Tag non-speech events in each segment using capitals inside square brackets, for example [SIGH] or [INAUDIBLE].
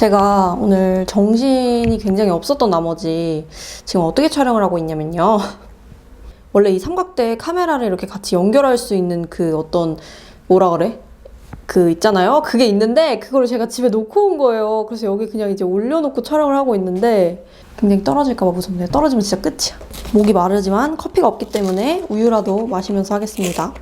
제가 오늘 정신이 굉장히 없었던 나머지 지금 어떻게 촬영을 하고 있냐면요. [LAUGHS] 원래 이 삼각대 카메라를 이렇게 같이 연결할 수 있는 그 어떤 뭐라 그래? 그 있잖아요. 그게 있는데 그걸 제가 집에 놓고 온 거예요. 그래서 여기 그냥 이제 올려놓고 촬영을 하고 있는데 굉장히 떨어질까봐 무섭네요 떨어지면 진짜 끝이야. 목이 마르지만 커피가 없기 때문에 우유라도 마시면서 하겠습니다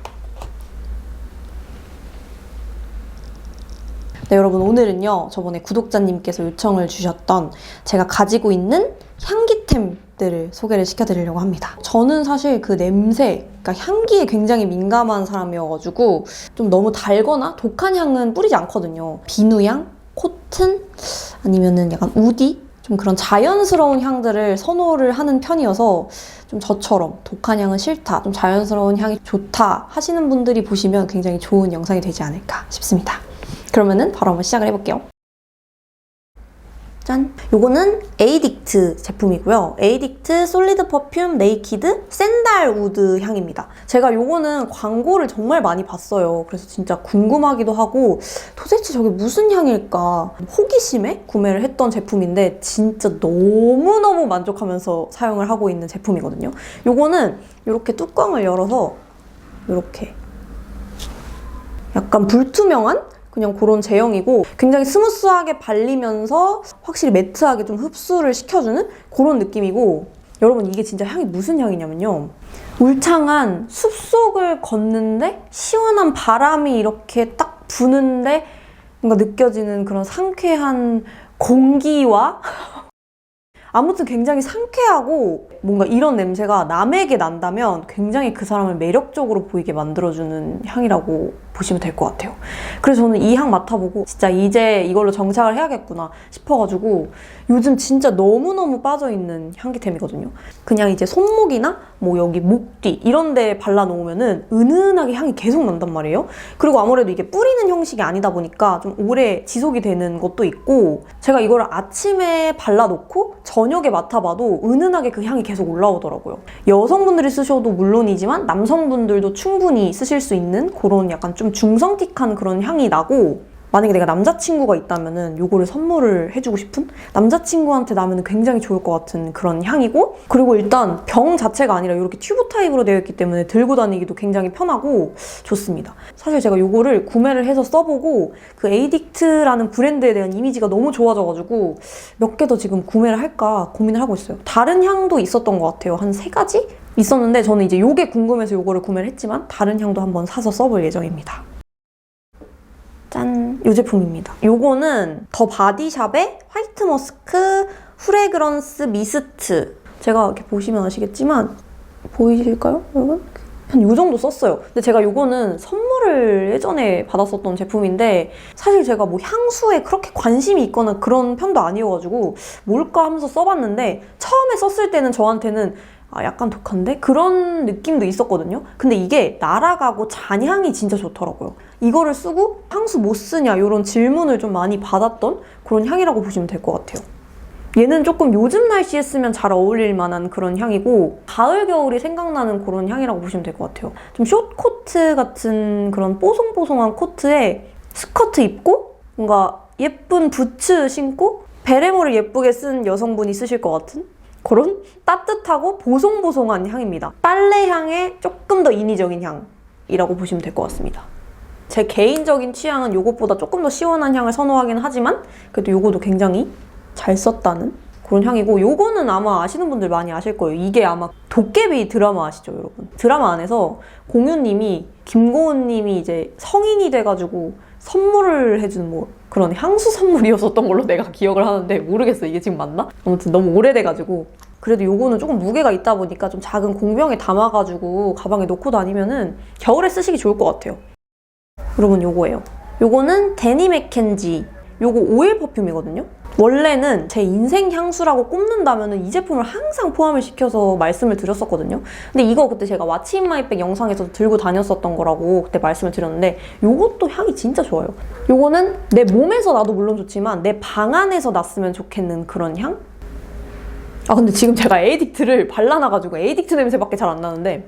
네, 여러분 오늘은요. 저번에 구독자님께서 요청을 주셨던 제가 가지고 있는 향기템들을 소개를 시켜드리려고 합니다. 저는 사실 그 냄새, 그러니까 향기에 굉장히 민감한 사람이어가지고 좀 너무 달거나 독한 향은 뿌리지 않거든요. 비누향, 코튼, 아니면은 약간 우디? 좀 그런 자연스러운 향들을 선호를 하는 편이어서 좀 저처럼 독한 향은 싫다, 좀 자연스러운 향이 좋다 하시는 분들이 보시면 굉장히 좋은 영상이 되지 않을까 싶습니다. 그러면은 바로 한번 시작을 해볼게요. 짠! 요거는 에이딕트 제품이고요. 에이딕트 솔리드 퍼퓸 네이키드 샌달 우드 향입니다. 제가 요거는 광고를 정말 많이 봤어요. 그래서 진짜 궁금하기도 하고 도대체 저게 무슨 향일까 호기심에 구매를 했던 제품인데 진짜 너무너무 만족하면서 사용을 하고 있는 제품이거든요. 요거는 이렇게 뚜껑을 열어서 이렇게 약간 불투명한 그냥 그런 제형이고 굉장히 스무스하게 발리면서 확실히 매트하게 좀 흡수를 시켜주는 그런 느낌이고 여러분 이게 진짜 향이 무슨 향이냐면요. 울창한 숲속을 걷는데 시원한 바람이 이렇게 딱 부는데 뭔가 느껴지는 그런 상쾌한 공기와 [LAUGHS] 아무튼 굉장히 상쾌하고 뭔가 이런 냄새가 남에게 난다면 굉장히 그 사람을 매력적으로 보이게 만들어주는 향이라고 보시면 될 것 같아요. 그래서 저는 이 향 맡아보고 진짜 이제 이걸로 정착을 해야겠구나 싶어가지고 요즘 진짜 너무너무 빠져있는 향기템이거든요. 그냥 이제 손목이나 뭐 여기 목 뒤 이런 데 발라놓으면은 은은하게 향이 계속 난단 말이에요. 그리고 아무래도 이게 뿌리는 형식이 아니다 보니까 좀 오래 지속이 되는 것도 있고 제가 이거를 아침에 발라놓고 저녁에 맡아봐도 은은하게 그 향이 계속 올라오더라고요. 여성분들이 쓰셔도 물론이지만 남성분들도 충분히 쓰실 수 있는 그런 약간 좀 중성틱한 그런 향이 나고 만약에 내가 남자친구가 있다면은 요거를 선물을 해주고 싶은 남자친구한테 나면 굉장히 좋을 것 같은 그런 향이고 그리고 일단 병 자체가 아니라 이렇게 튜브 타입으로 되어 있기 때문에 들고 다니기도 굉장히 편하고 좋습니다. 사실 제가 요거를 구매를 해서 써보고 그 에이딕트라는 브랜드에 대한 이미지가 너무 좋아져가지고 몇 개 더 지금 구매를 할까 고민을 하고 있어요. 다른 향도 있었던 것 같아요. 한 세 가지? 있었는데 저는 이제 요게 궁금해서 요거를 구매를 했지만 다른 향도 한번 사서 써볼 예정입니다. 짠! 이 제품입니다. 요거는 더 바디샵의 화이트 머스크 프레그런스 미스트. 제가 이렇게 보시면 아시겠지만 보이실까요, 여러분? 한 요 정도 썼어요. 근데 제가 요거는 선물을 예전에 받았었던 제품인데 사실 제가 뭐 향수에 그렇게 관심이 있거나 그런 편도 아니어가지고 뭘까 하면서 써봤는데 처음에 썼을 때는 저한테는 아, 약간 독한데? 그런 느낌도 있었거든요. 근데 이게 날아가고 잔향이 진짜 좋더라고요. 이거를 쓰고 향수 못 쓰냐 이런 질문을 좀 많이 받았던 그런 향이라고 보시면 될 것 같아요. 얘는 조금 요즘 날씨에 쓰면 잘 어울릴 만한 그런 향이고 가을 겨울이 생각나는 그런 향이라고 보시면 될 것 같아요. 좀 숏코트 같은 그런 뽀송뽀송한 코트에 스커트 입고 뭔가 예쁜 부츠 신고 베레모를 예쁘게 쓴 여성분이 쓰실 것 같은 그런 따뜻하고 보송보송한 향입니다. 빨래 향의 조금 더 인위적인 향이라고 보시면 될 것 같습니다. 제 개인적인 취향은 이것보다 조금 더 시원한 향을 선호하긴 하지만 그래도 이것도 굉장히 잘 썼다는 그런 향이고 요거는 아마 아시는 분들 많이 아실 거예요. 이게 아마 도깨비 드라마 아시죠, 여러분? 드라마 안에서 공유님이 김고은님이 이제 성인이 돼가지고 선물을 해준 뭐 그런 향수 선물이었었던 걸로 [LAUGHS] 내가 기억을 하는데 모르겠어 이게 지금 맞나? 아무튼 너무 오래돼가지고 그래도 요거는 조금 무게가 있다 보니까 좀 작은 공병에 담아가지고 가방에 넣고 다니면은 겨울에 쓰시기 좋을 것 같아요. 여러분 요거예요. 요거는 데니 맥켄지 요거 오일 퍼퓸이거든요. 원래는 제 인생 향수라고 꼽는다면 이 제품을 항상 포함을 시켜서 말씀을 드렸었거든요. 근데 이거 그때 제가 왓츠 인 마이백 영상에서 들고 다녔었던 거라고 그때 말씀을 드렸는데 요것도 향이 진짜 좋아요. 요거는 내 몸에서 나도 물론 좋지만 내 방 안에서 났으면 좋겠는 그런 향? 아 근데 지금 제가 에이딕트를 발라놔가지고 에이딕트 냄새밖에 잘 안 나는데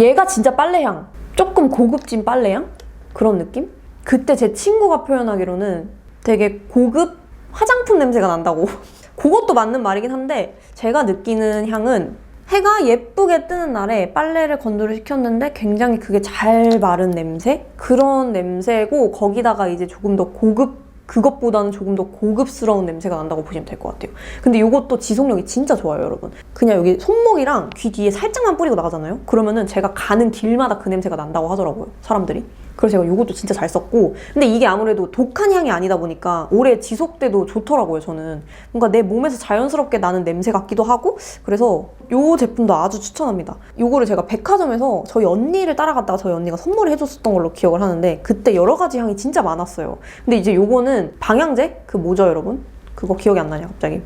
얘가 진짜 빨래향. 조금 고급진 빨래향? 그런 느낌? 그때 제 친구가 표현하기로는 되게 고급 화장품 냄새가 난다고. [LAUGHS] 그것도 맞는 말이긴 한데 제가 느끼는 향은 해가 예쁘게 뜨는 날에 빨래를 건조를 시켰는데 굉장히 그게 잘 마른 냄새? 그런 냄새고 거기다가 이제 조금 더 고급 그것보다는 조금 더 고급스러운 냄새가 난다고 보시면 될 것 같아요. 근데 이것도 지속력이 진짜 좋아요, 여러분. 그냥 여기 손목이랑 귀 뒤에 살짝만 뿌리고 나가잖아요? 그러면은 제가 가는 길마다 그 냄새가 난다고 하더라고요, 사람들이. 그래서 제가 이것도 진짜 잘 썼고 근데 이게 아무래도 독한 향이 아니다 보니까 오래 지속돼도 좋더라고요 저는. 뭔가 내 몸에서 자연스럽게 나는 냄새 같기도 하고 그래서 이 제품도 아주 추천합니다. 요거를 제가 백화점에서 저희 언니를 따라갔다가 저희 언니가 선물을 해줬었던 걸로 기억을 하는데 그때 여러 가지 향이 진짜 많았어요. 근데 이제 요거는 방향제? 그 뭐죠 여러분? 그거 기억이 안 나냐 갑자기?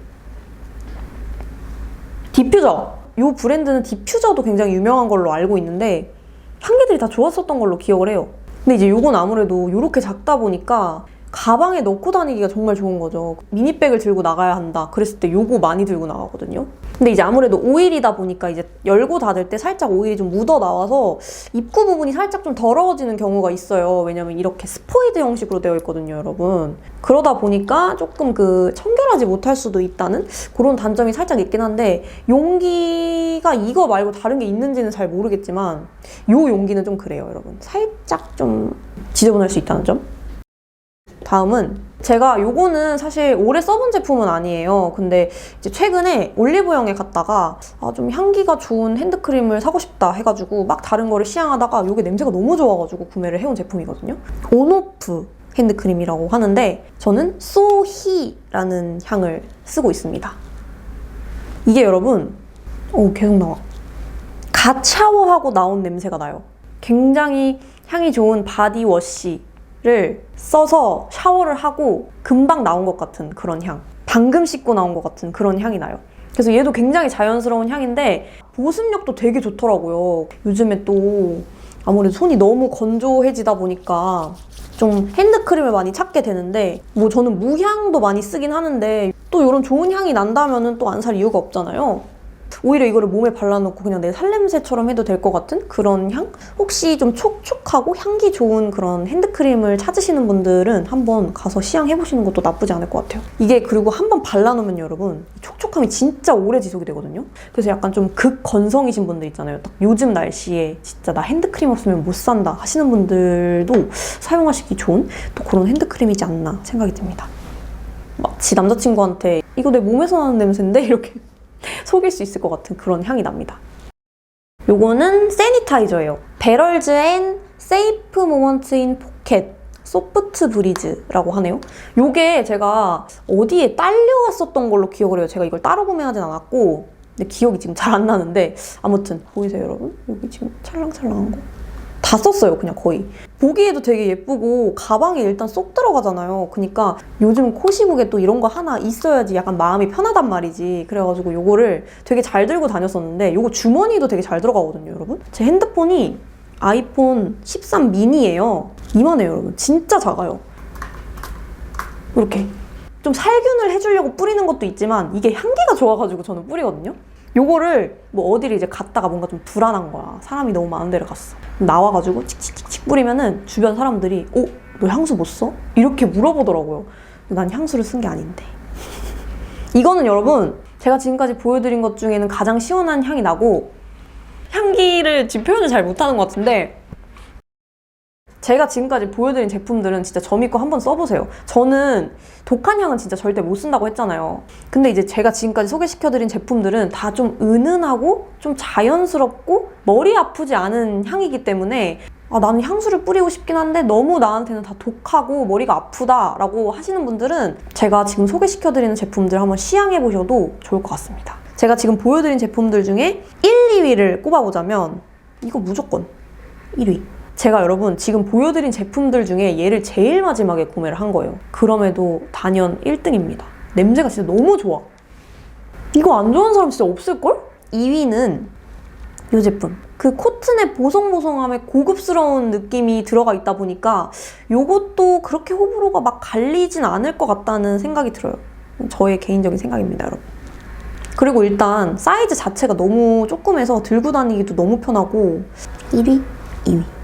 디퓨저. 요 브랜드는 디퓨저도 굉장히 유명한 걸로 알고 있는데 향기들이 다 좋았었던 걸로 기억을 해요 근데 이제 요건 아무래도 이렇게 작다 보니까 가방에 넣고 다니기가 정말 좋은 거죠. 미니백을 들고 나가야 한다. 그랬을 때 요거 많이 들고 나가거든요. 근데 이제 아무래도 오일이다 보니까 이제 열고 닫을 때 살짝 오일이 좀 묻어 나와서 입구 부분이 살짝 좀 더러워지는 경우가 있어요. 왜냐면 이렇게 스포이드 형식으로 되어 있거든요, 여러분. 그러다 보니까 조금 그 청결하지 못할 수도 있다는 그런 단점이 살짝 있긴 한데 용기가 이거 말고 다른 게 있는지는 잘 모르겠지만 요 용기는 좀 그래요, 여러분. 살짝 좀 지저분할 수 있다는 점. 다음은 제가 요거는 사실 오래 써본 제품은 아니에요. 근데 이제 최근에 올리브영에 갔다가 아, 좀 향기가 좋은 핸드크림을 사고 싶다 해가지고 막 다른 거를 시향하다가 요게 냄새가 너무 좋아가지고 구매를 해온 제품이거든요. 온오프 핸드크림이라고 하는데 저는 소히라는 향을 쓰고 있습니다. 이게 여러분 오 계속 나와. 갓 샤워하고 나온 냄새가 나요. 굉장히 향이 좋은 바디워시 를 써서 샤워를 하고 금방 나온 것 같은 그런 향. 방금 씻고 나온 것 같은 그런 향이 나요. 그래서 얘도 굉장히 자연스러운 향인데 보습력도 되게 좋더라고요. 요즘에 또 아무래도 손이 너무 건조해지다 보니까 좀 핸드크림을 많이 찾게 되는데 뭐 저는 무향도 많이 쓰긴 하는데 또 이런 좋은 향이 난다면은 또안 살 이유가 없잖아요. 오히려 이거를 몸에 발라놓고 그냥 내 살냄새처럼 해도 될 것 같은 그런 향? 혹시 좀 촉촉하고 향기 좋은 그런 핸드크림을 찾으시는 분들은 한번 가서 시향해보시는 것도 나쁘지 않을 것 같아요. 이게 그리고 한번 발라놓으면 여러분 촉촉함이 진짜 오래 지속이 되거든요. 그래서 약간 좀 극건성이신 분들 있잖아요. 딱 요즘 날씨에 진짜 나 핸드크림 없으면 못 산다 하시는 분들도 사용하시기 좋은 또 그런 핸드크림이지 않나 생각이 듭니다. 마치 남자친구한테 이거 내 몸에서 나는 냄새인데? 이렇게 속일 수 있을 것 같은 그런 향이 납니다. 요거는 세니타이저예요. 베럴즈 앤 세이프 모먼트 인 포켓 소프트 브리즈라고 하네요. 요게 제가 어디에 딸려왔었던 걸로 기억을 해요. 제가 이걸 따로 구매하진 않았고 근데 기억이 지금 잘 안 나는데 아무튼 보이세요 여러분? 여기 지금 찰랑찰랑한 거. 다 썼어요, 그냥 거의. 보기에도 되게 예쁘고 가방에 일단 쏙 들어가잖아요. 그러니까 요즘 코시국에 또 이런 거 하나 있어야지 약간 마음이 편하단 말이지. 그래가지고 요거를 되게 잘 들고 다녔었는데 요거 주머니도 되게 잘 들어가거든요, 여러분. 제 핸드폰이 아이폰 13 미니예요. 이만해요, 여러분. 진짜 작아요. 이렇게. 좀 살균을 해주려고 뿌리는 것도 있지만 이게 향기가 좋아가지고 저는 뿌리거든요. 요거를 뭐 어디를 이제 갔다가 뭔가 좀 불안한 거야. 사람이 너무 많은 데를 갔어. 나와가지고 칙칙칙칙 뿌리면은 주변 사람들이 어? 너 향수 못 써? 이렇게 물어보더라고요. 난 향수를 쓴 게 아닌데. [LAUGHS] 이거는 여러분 제가 지금까지 보여드린 것 중에는 가장 시원한 향이 나고 향기를 지금 표현을 잘 못하는 것 같은데 제가 지금까지 보여드린 제품들은 진짜 점 있고 한번 써보세요. 저는 독한 향은 진짜 절대 못 쓴다고 했잖아요. 근데 이제 제가 지금까지 소개시켜드린 제품들은 다 좀 은은하고 좀 자연스럽고 머리 아프지 않은 향이기 때문에 아, 나는 향수를 뿌리고 싶긴 한데 너무 나한테는 다 독하고 머리가 아프다라고 하시는 분들은 제가 지금 소개시켜드리는 제품들 한번 시향해보셔도 좋을 것 같습니다. 제가 지금 보여드린 제품들 중에 1, 2위를 꼽아보자면 이거 무조건 1위. 제가 여러분 지금 보여드린 제품들 중에 얘를 제일 마지막에 구매를 한 거예요. 그럼에도 단연 1등입니다. 냄새가 진짜 너무 좋아. 이거 안 좋아하는 사람 진짜 없을걸? 2위는 이 제품. 그 코튼의 보송보송함에 고급스러운 느낌이 들어가 있다 보니까 이것도 그렇게 호불호가 막 갈리진 않을 것 같다는 생각이 들어요. 저의 개인적인 생각입니다, 여러분. 그리고 일단 사이즈 자체가 너무 조금해서 들고 다니기도 너무 편하고 1위, 2위.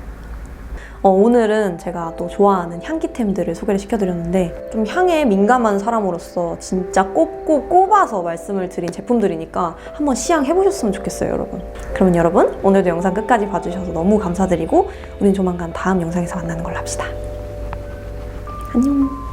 어, 오늘은 제가 또 좋아하는 향기템들을 소개를 시켜드렸는데 좀 향에 민감한 사람으로서 진짜 꼽고 꼽아서 말씀을 드린 제품들이니까 한번 시향해보셨으면 좋겠어요, 여러분. 그러면 여러분 오늘도 영상 끝까지 봐주셔서 너무 감사드리고 우린 조만간 다음 영상에서 만나는 걸로 합시다. 안녕.